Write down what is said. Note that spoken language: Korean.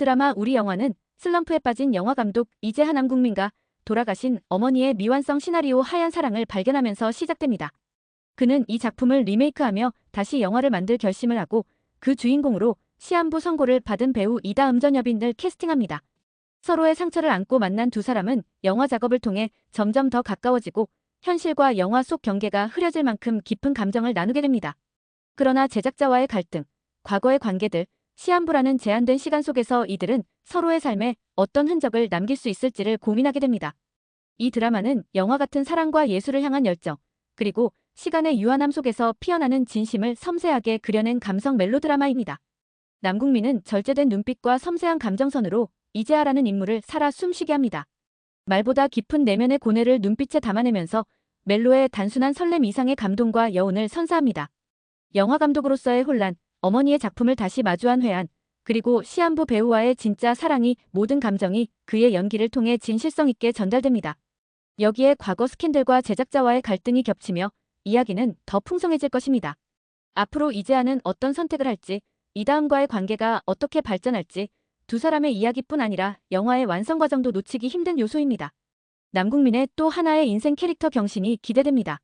드라마 우리 영화는 슬럼프에 빠진 영화 감독 이재하 남국민과 돌아가신 어머니의 미완성 시나리오 하얀 사랑을 발견하면서 시작됩니다. 그는 이 작품을 리메이크하며 다시 영화를 만들 결심을 하고 그 주인공으로 시한부 선고를 받은 배우 이다음 전 여빈을 캐스팅합니다. 서로의 상처를 안고 만난 두 사람은 영화 작업을 통해 점점 더 가까워지고 현실과 영화 속 경계가 흐려질 만큼 깊은 감정을 나누게 됩니다. 그러나 제작자와의 갈등, 과거의 관계들, 시한부라는 제한된 시간 속에서 이들은 서로의 삶에 어떤 흔적을 남길 수 있을지를 고민하게 됩니다. 이 드라마는 영화 같은 사랑과 예술을 향한 열정, 그리고 시간의 유한함 속에서 피어나는 진심을 섬세하게 그려낸 감성 멜로드라마입니다. 남궁민은 절제된 눈빛과 섬세한 감정선으로 이재하라는 인물을 살아 숨쉬게 합니다. 말보다 깊은 내면의 고뇌를 눈빛에 담아내면서 멜로의 단순한 설렘 이상의 감동과 여운을 선사합니다. 영화 감독으로서의 혼란, 어머니의 작품을 다시 마주한 회한, 그리고 시한부 배우와의 진짜 사랑이 모든 감정이 그의 연기를 통해 진실성 있게 전달됩니다. 여기에 과거 스캔들과 제작자와의 갈등이 겹치며 이야기는 더 풍성해질 것입니다. 앞으로 이재하는 어떤 선택을 할지, 이다음과의 관계가 어떻게 발전할지 두 사람의 이야기뿐 아니라 영화의 완성 과정도 놓치기 힘든 요소입니다. 남궁민의 또 하나의 인생 캐릭터 경신이 기대됩니다.